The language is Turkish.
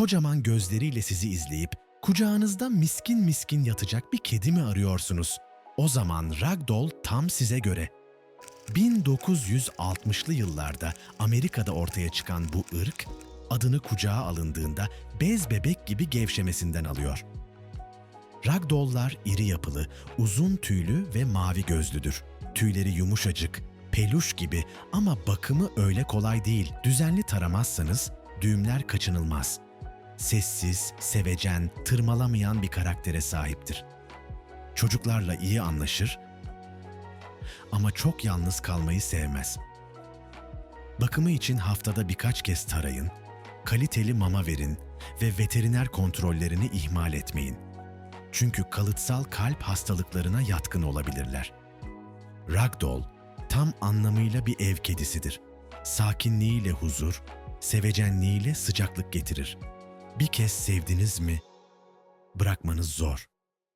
Kocaman gözleriyle sizi izleyip kucağınızda miskin miskin yatacak bir kedi mi arıyorsunuz? O zaman Ragdoll tam size göre. 1960'lı yıllarda Amerika'da ortaya çıkan bu ırk, adını kucağa alındığında bez bebek gibi gevşemesinden alıyor. Ragdoll'lar iri yapılı, uzun tüylü ve mavi gözlüdür. Tüyleri yumuşacık, peluş gibi ama bakımı öyle kolay değil. Düzenli taramazsanız düğümler kaçınılmaz. Sessiz, sevecen, tırmalamayan bir karaktere sahiptir. Çocuklarla iyi anlaşır ama çok yalnız kalmayı sevmez. Bakımı için haftada birkaç kez tarayın, kaliteli mama verin ve veteriner kontrollerini ihmal etmeyin. Çünkü kalıtsal kalp hastalıklarına yatkın olabilirler. Ragdoll tam anlamıyla bir ev kedisidir. Sakinliğiyle huzur, sevecenliğiyle sıcaklık getirir. Bir kez sevdiniz mi bırakmanız zor.